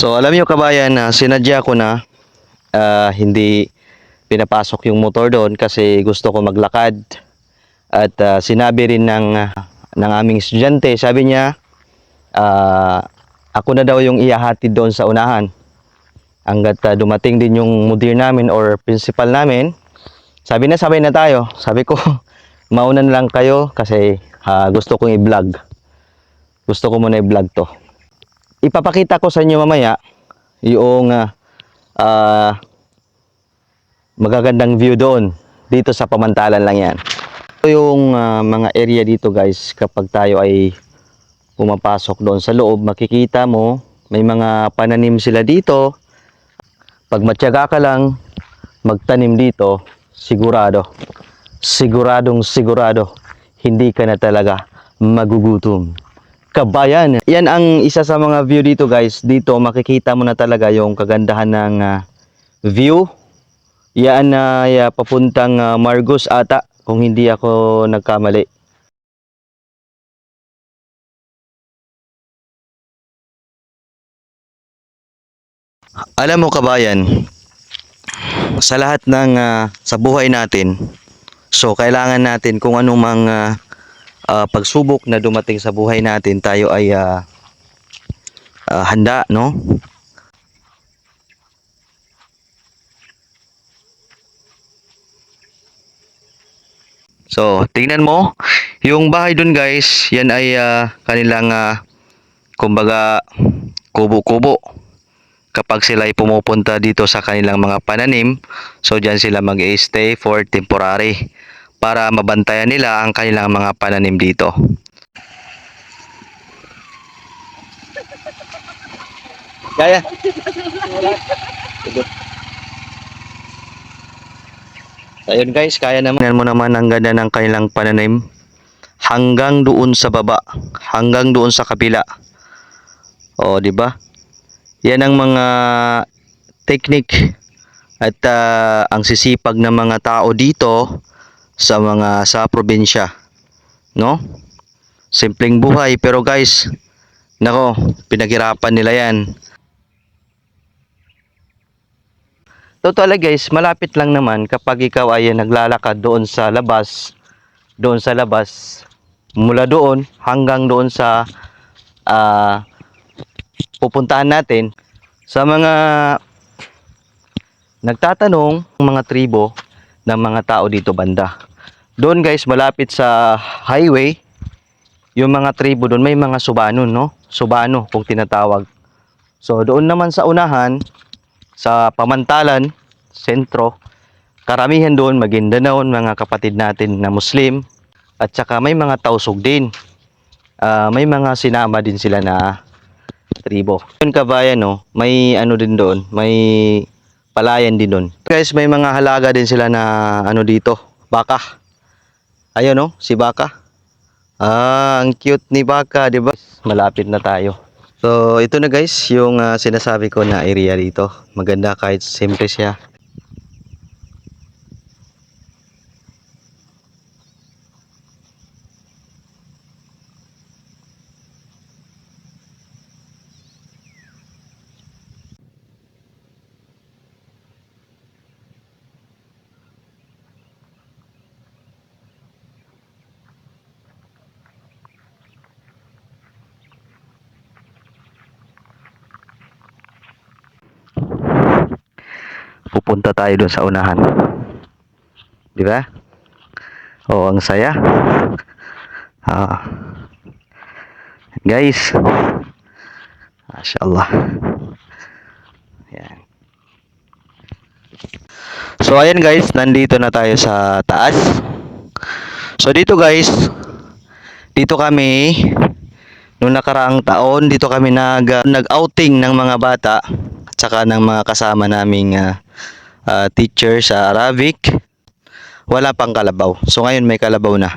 So alam niyo kabayan na sinadya ko na ah, hindi pinapasok yung motor doon kasi gusto ko maglakad. At ah, sinabi rin ng ah, ng aming estudyante sabi niya ah, ako na daw yung ihahatid doon sa unahan. Hanggat ah, dumating din yung mudir namin or principal namin sabi na sabay na tayo. Sabi ko mauna na lang kayo kasi ah, gusto kong i-vlog. Gusto ko muna i-vlog to ipapakita ko sa inyo mamaya yung ah, ah, magagandang view doon dito sa pamantalan lang yan. Ito yung ah, mga area dito guys. Kapag tayo ay pumapasok doon sa loob makikita mo may mga pananim sila dito. Pag matyaga ka lang magtanim dito sigurado. Siguradong sigurado hindi ka na talaga magugutom kabayan. Yan ang isa sa mga view dito guys. Dito makikita mo na talaga yung kagandahan ng ah, view. Yan na ya, papuntang ah, Margos ata kung hindi ako nagkamali. Alam mo kabayan sa lahat ng ah, sa buhay natin so kailangan natin kung anong mga ah, pagsubok na dumating sa buhay natin tayo ay ah, ah, handa no So, tingnan mo, yung bahay dun guys, yan ay ah, kanilang ah, kumbaga kubo-kubo. Kapag sila ay pumupunta dito sa kanilang mga pananim, so diyan sila mag-stay for temporary para mabantayan nila ang kanilang mga pananim dito. Kaya. Ayun guys, kaya naman. Tingnan mo naman ang ganda ng kanilang pananim. Hanggang doon sa baba. Hanggang doon sa kabila. O, di ba? Yan ang mga technique at ah, ang sisipag ng mga tao dito sa mga sa probinsya. No? Simpleng buhay pero guys, nako, pinaghirapan nila 'yan. Totoo guys, malapit lang naman kapag ikaw ay naglalakad doon sa labas, doon sa labas, mula doon hanggang doon sa ah, pupuntahan natin sa mga nagtatanong mga tribo ng mga tao dito banda. Doon guys, malapit sa highway, yung mga tribo doon may mga subanon, no? Subano kung tinatawag. So doon naman sa unahan, sa Pamantalan, sentro, karamihan doon Maguindanao, mga kapatid natin na Muslim, at saka may mga tausog din. Ah, may mga sinama din sila na tribo. Yun kabayan, no, may ano din doon, may palayan din doon. Guys, may mga halaga din sila na ano dito, baka. Ayun no, si baka. Ah, ang cute ni baka, 'di ba? Malapit na tayo. So, ito na guys, yung ah, sinasabi ko na area dito. Maganda kahit simple siya. Pupunta tayo doon sa unahan. 'Di ba? Oh, ang saya. Ah. Guys. Mashallah. Yan. So ayan guys, nandito na tayo sa taas. So dito guys, dito kami noong nakaraang taon, dito kami nag nag-outing ng mga bata at saka ng mga kasama naming ah, ah, teacher sa Arabic. Wala pang kalabaw. So ngayon may kalabaw na.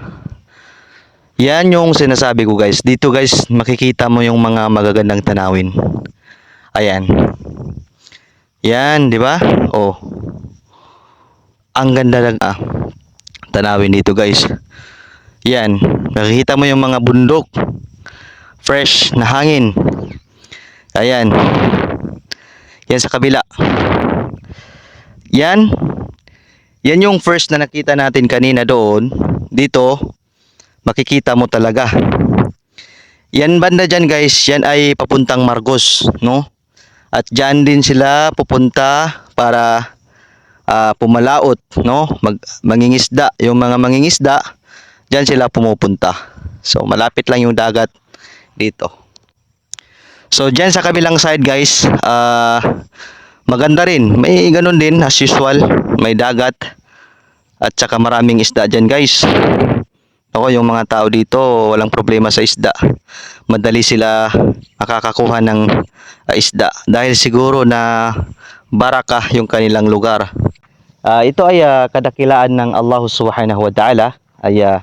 Yan yung sinasabi ko guys. Dito guys, makikita mo yung mga magagandang tanawin. Ayan. Yan, di ba? Oh. Ang ganda ng ah, tanawin dito guys. Yan. Makikita mo yung mga bundok. Fresh na hangin. Ayan. Yan sa kabila. Yan. Yan yung first na nakita natin kanina doon. Dito, makikita mo talaga. Yan banda dyan guys, yan ay papuntang Margos, no? At dyan din sila pupunta para ah, pumalaot, no? Mag, mangingisda. Yung mga mangingisda, dyan sila pumupunta. So, malapit lang yung dagat dito. So, dyan sa kabilang side guys, ah, maganda rin. May ganun din as usual. May dagat. At saka maraming isda dyan guys. Ako, yung mga tao dito, walang problema sa isda. Madali sila makakakuha ng ah, isda. Dahil siguro na baraka yung kanilang lugar. Ah, ito ay ah, kadakilaan ng Allah subhanahu wa ta'ala. Ay ah,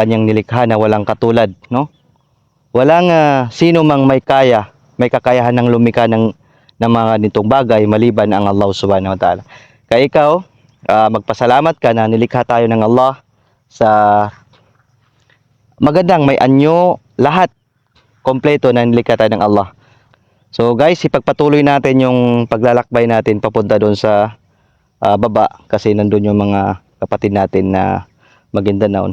kanyang nilikha na walang katulad. No? Walang ah, sino mang may kaya, may kakayahan ng lumika ng, ng mga nitong bagay maliban ang Allah subhanahu wa ta'ala. Kaya ikaw, ah, magpasalamat ka na nilikha tayo ng Allah sa magandang may anyo lahat kompleto na nilikha tayo ng Allah. So guys, ipagpatuloy natin yung paglalakbay natin papunta doon sa ah, baba kasi nandun yung mga kapatid natin na Maguindanao.